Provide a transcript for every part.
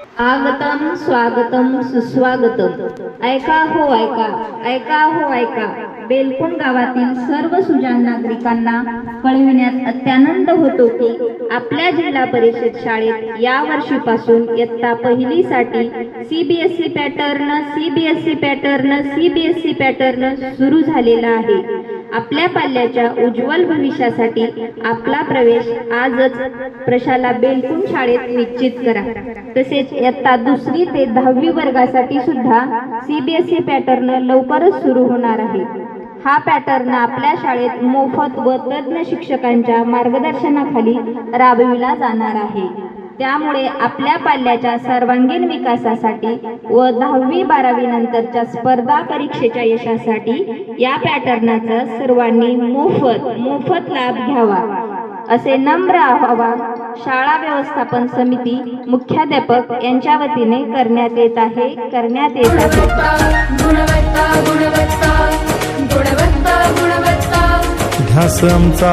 आगतम स्वागतम सुस्वागतम. ऐका हो ऐका. ऐका हो ऐका. बेलकुण गावातील सर्व सुजान नागरिकांना कळविण्यात अत्यानंद होतो की आपल्या जिल्हा परिषद शाळेत या वर्षीपासून इयत्ता पहिलीसाठी CBSE pattern CBSE pattern CBSE pattern सुरू झालेला आहे. आपल्या पाल्याच्या उज्ज्वल भविष्यासाठी आपला प्रवेश आजच प्रशाला बेलकुन शाळेत निश्चित करा. तसेच इयत्ता दुसरी ते दहावी वर्गासाठी सुद्धा सीबीएसई पॅटर्न लवकरच सुरू होणार आहे. हा पॅटर्न आपल्या शाळेत मोफत व तज्ज्ञ शिक्षकांच्या मार्गदर्शनाखाली राबविला जाणार आहे. त्यामुळे आपल्या पाल्याच्या सर्वांगीण विकासासाठी व दहावी बारावी नंतरच्या स्पर्धा परीक्षेच्या यशासाठी या पॅटर्नचा सर्वांनी मोफत मोफत लाभ घ्यावा असे नम्र आवाहन शाळा व्यवस्थापन समिती मुख्याध्यापक यांच्या वतीने करण्यात येत आहे करण्यात येत आहे. गुणवत्ता गुणवत्ता ध्यास आमचा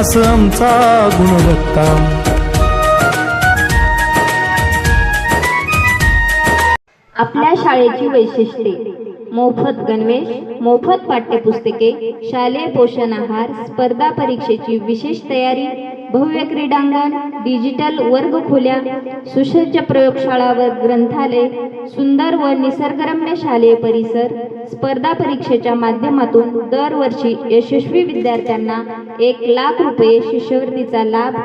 ध्यास आमचा गुणवत्ता. आपल्या शाळेची वैशिष्ट्ये. मोफत गणवेश मोफत पाठ्यपुस्तके शालेय पोषण आहार स्पर्धा परीक्षेची विशेष तयारी भव्य क्रीडांगण डिजिटल वर्गखोल्या सुसज्ज प्रयोगशाळा व ग्रंथालय सुंदर व निसर्गरम्य शालेय परिसर स्पर्धा परीक्षेच्या माध्यमातून दरवर्षी यशस्वी विद्यार्थ्यांना एक लाख रुपये शिष्यवृत्तीचा लाभ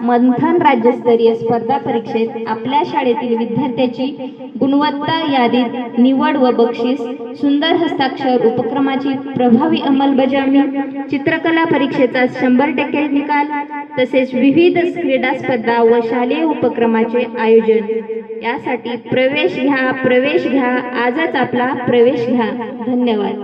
मंथन राज्यस्तरीय स्पर्धा परीक्षेत आपल्या शाळेतील विद्यार्थ्याची गुणवत्ता यादीत निवड व बक्षीस सुंदर हस्ताक्षर उपक्रमाची प्रभावी अंमलबजावणी चित्रकला परीक्षेचा शंभर टक्के निकाल तसेच विविध क्रीडा स्पर्धा व शालेय उपक्रमाचे आयोजन. यासाठी प्रवेश घ्या प्रवेश घ्या आजच आपला प्रवेश घ्या. धन्यवाद.